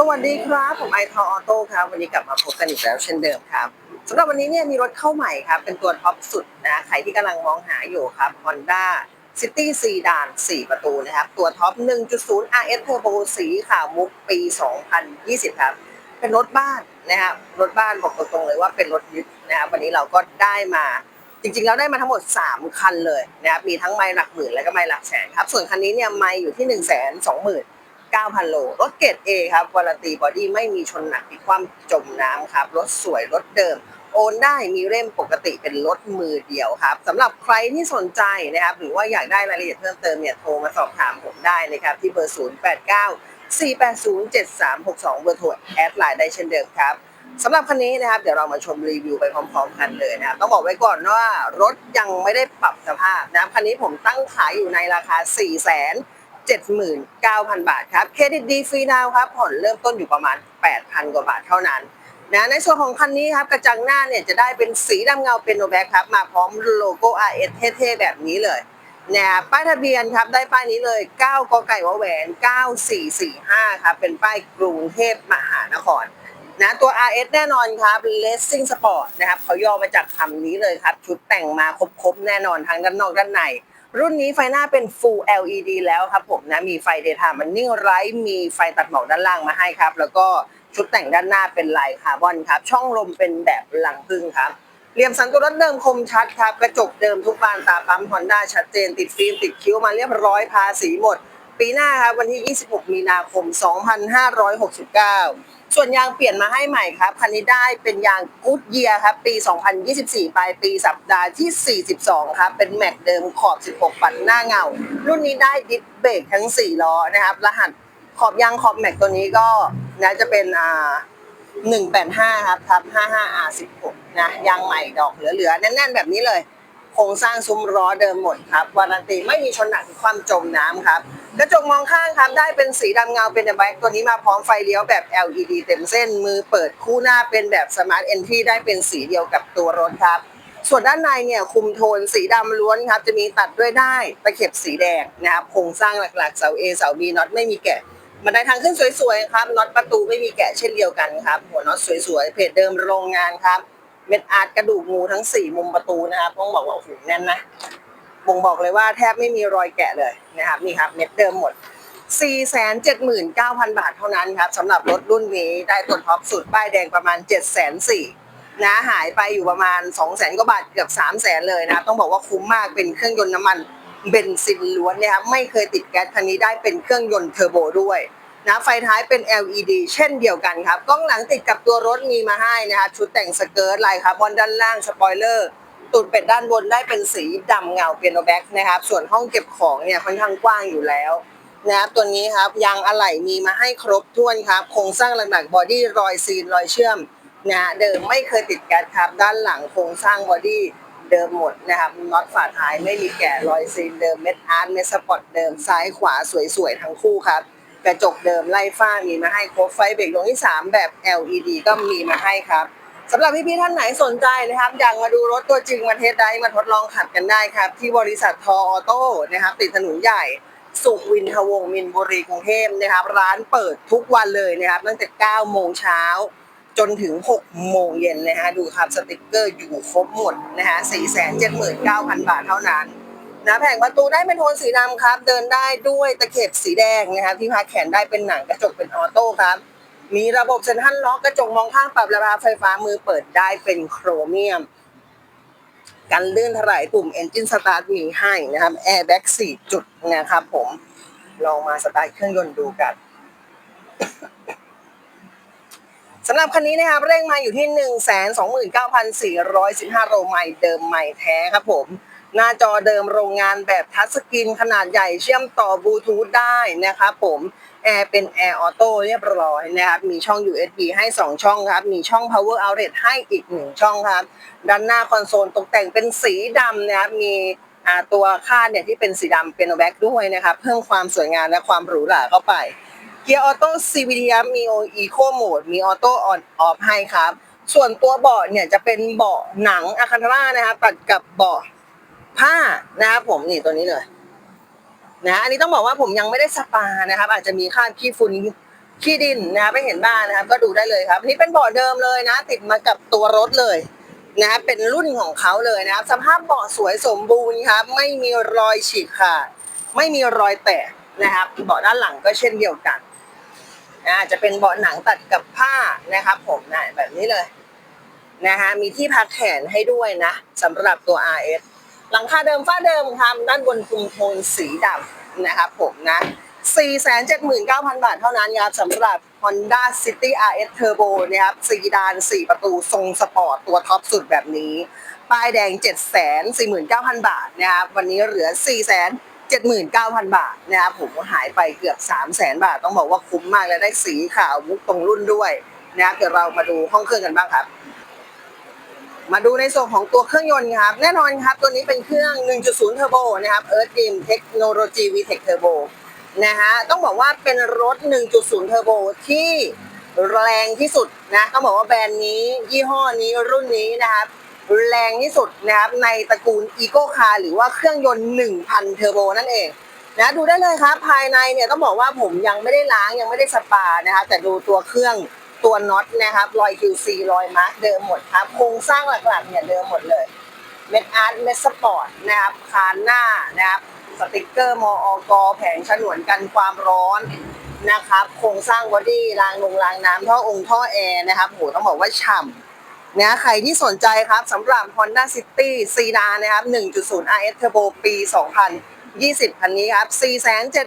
สวัสดีครับ ผมไอทอออโต้ครับ วันนี้กลับมาพบกันอีกแล้วเช่นเดิมครับสำหรับวันนี้เนี่ยมีรถเข้าใหม่ครับ เป็นตัวท็อปสุดนะใครที่กำลังมองหาอยู่ครับ Honda City Sedan 4ประตูนะครับ ตัวท็อป 1.0 RS Turbo สีขาวมุกปี 2020 ครับ เป็นรถบ้านนะครับรถบ้านบอกตรงๆเลยว่าเป็นรถยึดนะครับวันนี้เราก็ได้มาจริงๆแล้วได้มาทั้งหมด 3 คันเลยนะครับมีทั้งไมล์หลักหมื่นและก็ไมล์หลักแสนครับส่วนคันนี้เนี่ยไมล์อยู่ที่ 1 2 0 0 0 0 9,000 โล รถเกรด A ครับวารันตีบอดี้ไม่มีชนหนักมีความจมน้ำครับ รถสวย รถเดิม โอนได้มีเล่มปกติเป็นรถมือเดียวครับสำหรับใครที่สนใจนะครับ หรือว่าอยากได้รายละเอียดเพิ่มเติมเนี่ยโทรมาสอบถามผมได้นะครับ ที่เบอร์ 089 480 7362 เบอร์โทรแอดไลน์ได้เช่นเดิมครับสำหรับคันนี้นะครับ เดี๋ยวเรามาชมรีวิวไปพร้อม ๆ กันเลยนะครับต้องบอกไว้ก่อนว่ารถยังไม่ได้ปรับสภาพนะครับคันนี้ผมตั้งขายอยู่ในราคา 4 0 0 0 0 79,000 บาทครับเครดิตดีฟรีดาวครับผ่อนเริ่มต้นอยู่ประมาณ 8,000 กว่าบาทเท่านั้นนะในส่วนของคันนี้ครับกระจังหน้าเนี่ยจะได้เป็นสีดำเงาเป็นโนแบ็คครับ มาพร้อมโลโก้ RS เท่ๆแบบนี้เลยนะป้ายทะเบียนครับได้ป้ายนี้เลย 9กไก่วแหวน 9445 ครับ เป็นป้ายกรุงเทพมหานครนะตัว RS แน่นอนครับ Racing Sport นะครับเขาย่อมาจากคำนี้เลยครับ ชุดแต่งมาครบๆ แน่นอนทั้งด้านนอกด้านใน รุ่นนี้ไฟหน้าเป็น Full LED แล้วครับผมนะ มีไฟ Daytime Running Light มีไฟตัดหมอกด้านล่างมาให้ครับ แล้วก็ชุดแต่งด้านหน้าเป็นลายคาร์บอนครับ ช่องลมเป็นแบบหลังพึ่งครับเหลี่ยมสันตัวรถเดิมคมชัดครับ กระจกเดิมทุกบานตาปั๊มฮอนด้าชัดเจนติดฟิล์มติดคิ้วมาเรียบร้อยภาสีหมด ปีหน้าครับวันที่ 26 มีนาคม 2569 ส่วนยางเปลี่ยนมาให้ใหม่ครับ คันนี้ได้เป็นยางกู๊ดเยียครับ ปี 2024 ปลายปีสัปดาห์ที่ 42 ครับ เป็นแม็กเดิมขอบ 16 ปัดหน้าเงา รุ่นนี้ได้ดิสเบรกทั้ง 4 ล้อนะครับ รหัสขอบยางขอบแม็กตัวนี้ก็นะจะเป็นอ่า185 ครับทับ 55R16 นะยางใหม่ดอกเหลือๆแน่นๆแบบนี้เลย โครงสร้างซุ้มล้อเดิมหมดครับวารันตีไม่มีชนหนักความจมน้ำครับกระจกมองข้างครับได้เป็นสีดำเงาเป็นแบ็คตัวนี้มาพร้อมไฟเลี้ยวแบบ LED เต็มเส้นมือเปิดคู่หน้าเป็นแบบ Smart Entry ได้เป็นสีเดียวกับตัวรถครับ ส่วนด้านในเนี่ยคุมโทนสีดำล้วนครับจะมีตัดด้วยได้ตะเข็บสีแดงนะครับโครงสร้างหลักๆเสา A เสา B น็อตไม่มีแกะบันไดทางขึ้นสวยๆครับน็อตประตูไม่มีแกะเช่นเดียวกันครับหัวน็อตสวยๆเพจเดิมโรงงานครับ เม็ดอาร์ตกระดูกงูทั้ง4มุมประตูนะครับต้องบอกว่าโอ้โหแน่นนะบ่งบอกเลยว่าแทบไม่มีรอยแกะเลยนะครับนี่ครับเม็ดเดิมหมด 479,000 บาทเท่านั้นครับสำหรับรถรุ่นนี้ได้ตัวท็อปสุดป้ายแดงประมาณ 704,000นะหายไปอยู่ประมาณ 200,000กว่าบาทเกือบ 300,000 เลยนะต้องบอกว่าคุ้มมากเป็นเครื่องยนต์น้ำมันเบนซินล้วนนะครับไม่เคยติดแก๊สคันนี้ได้เป็นเครื่องยนต์เทอร์โบด้วย นะไฟท้ายเป็น LED เช่นเดียวกันครับ กล้องหลังติดกับตัวรถมีมาให้นะครับชุดแต่งสเกิร์ตลายคาร์บอนด้านล่างสปอยเลอร์ตูดเป็ดด้านบนได้เป็นสีดำเงาเปียโนแบ็กนะครับ ส่วนห้องเก็บของเนี่ยค่อนข้างกว้างอยู่แล้วนะครับตัวนี้ครับยางอะไหล่มีมาให้ครบถ้วนครับ โครงสร้างหลักๆบอดี้รอยซีนรอยเชื่อมนะฮะเดิมไม่เคยติดแก๊สครับ ด้านหลังโครงสร้างบอดี้เดิมหมดนะครับน็อตฝาท้ายไม่มีแกะรอยซีนเดิมเม็ดอาร์ตเม็ดสปอตเดิมซ้ายขวาสวยๆทั้งคู่ครับ กระจกเดิมไล่ฝ้ามีมาให้ครบไฟเบรกดวงที่ 3 แบบ LED ก็มีมาให้ครับสำหรับพี่ๆท่านไหนสนใจนะครับ อยากมาดูรถตัวจริงมาเทสได้มาทดลองขับกันได้ครับ ที่บริษัททอออโต้นะครับ ติดถนนใหญ่สุขวินทวงมินบุรีกรุงเทพนะครับ ร้านเปิดทุกวันเลยนะครับ ตั้งแต่9โมงเช้าจนถึง 6 โมงเย็นนะฮะดูครับสติกเกอร์อยู่ครบหมดนะฮะ479,000 บาทเท่านั้น นะแผงประตูได้เป็นโทนสีดำครับ เดินได้ด้วยตะเข็บสีแดงนะครับที่พาแขนได้เป็นหนังกระจกเป็นออโต้ครับ มีระบบเซ็นทรัลล็อกกระจกมองข้างปรับระบายไฟฟ้ามือเปิดได้เป็นโครเมียม กันลื่นถลายปุ่ม Engine Start มีให้นะครับ Airbag 4 จุดนะครับผมลองมาสตาร์ทเครื่องยนต์ดูกันสำหรับคันนี้นะครับเร่งมาอยู่ที่ 1 2 9 4 1 5 โลไมล์เดิมใหม่แท้ครับผม หน้าจอเดิมโรงงานแบบทัชสกรีนขนาดใหญ่เชื่อมต่อบลูทูธได้นะครับผมแอร์เป็นแอร์ออโต้เรียบร้อยนะครับมีช่อง USB ให้ 2 ช่องครับ มีช่อง power outlet ให้อีก 1 ช่องครับ ด้านหน้าคอนโซลตกแต่งเป็นสีดำนะครับมีตัวคาดเนี่ยที่เป็นสีดำเป็นแบ็กด้วยนะครับ เพิ่มความสวยงามและความหรูหราเข้าไป เกียร์ออโต้ CVT ครับมี Eco Mode มีออโต้ออนออฟให้ครับ ส่วนตัวเบาะเนี่ยจะเป็นเบาะหนังอะคันธาร่านะครับตัดกับเบาะ ผ้านะครับผมนี่ตัวนี้เลยนะอันนี้ต้องบอกว่าผมยังไม่ได้สปานะครับ อาจจะมีคราขี้ฝุ่นขี้ดินนะครับไม่เห็นบ้านนะครับ ก็ดูได้เลยครับนี่เป็นเบาะเดิมเลยนะ ติดมากับตัวรถเลยนะเป็นรุ่นของเขาเลยนะครับ สภาพเบาะสวยสมบูรณ์ครับ ไม่มีรอยฉีกขาดไม่มีรอยแตกนะครับเบาะด้านหลังก็เช่นเดียวกันอ่าจะเป็นเบาะหนังตัดกับผ้านะครับ ผมนะแบบนี้เลยนะฮะมีที่พักแขนให้ด้วยนะสำหรับตัว RS หลังคาเดิมฝ้าเดิมครับด้านบนคุมโทนสีดำนะครับผมนะ 479,000 บาทเท่านั้นครับสำหรับ Honda City RS Turbo นะครับซีดาน 4 ประตูทรงสปอร์ต ตัวท็อปสุดแบบนี้ ป้ายแดง 749,000 บาทนะครับวันนี้เหลือ 479,000 บาทนะครับผมหายไปเกือบ 300,000 บาท ต้องบอกว่าคุ้มมากและได้สีขาวมุกตรงรุ่นด้วยนะครับเดี๋ยวเรามาดูห้องเครื่องกันบ้างครับ มาดูในส่วนของตัวเครื่องยนต์ครับ แน่นอนครับ ตัวนี้เป็นเครื่อง 1.0 Turbo นะครับ Earth Dream Technology VTEC Turbo นะฮะต้องบอกว่าเป็นรถ 1.0 Turbo ที่แรงที่สุดนะต้องบอกว่าแบรนด์นี้ ยี่ห้อนี้รุ่นนี้นะครับแรงที่สุดนะครับในตระกูล Eco Car หรือว่าเครื่องยนต์ 1,000 Turbo นั่นเองนะดูได้เลยครับภายในเนี่ยต้องบอกว่าผมยังไม่ได้ล้างยังไม่ได้สปานะครับแต่ดูตัวเครื่อง ตัวน็อตนะครับรอย QC รอยมาร์กเดิมหมดครับโครงสร้างหลักๆเนี่ยเดิมหมดเลยเม็ดอาร์ตเม็ดสปอร์ตนะครับคานหน้านะครับสติกเกอร์มออกแผงฉนวนกันความร้อนนะครับโครงสร้างบอดี้รางลงรางน้ำท่อองค์ท่อแอร์นะครับโหต้องบอกว่าฉ่ำนะใครที่สนใจครับสำหรับ Honda City ซีดานะครับ 1.0 RS Turbo ปี 2020 คันนี้ครับ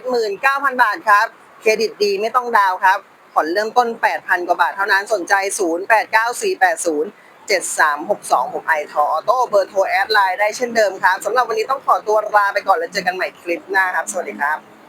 479,000 บาทครับ เครดิตดีไม่ต้องดาวครับ ผ่อนเริ่มต้น 8,000 กว่าบาทเท่านั้นสนใจ 089480 7362 ผมไอทออโต้เบอร์โทรแอดไลน์ได้เช่นเดิมครับสำหรับวันนี้ต้องขอตัวลาไปก่อนแล้วเจอกันใหม่คลิปหน้าครับ สวัสดีครับ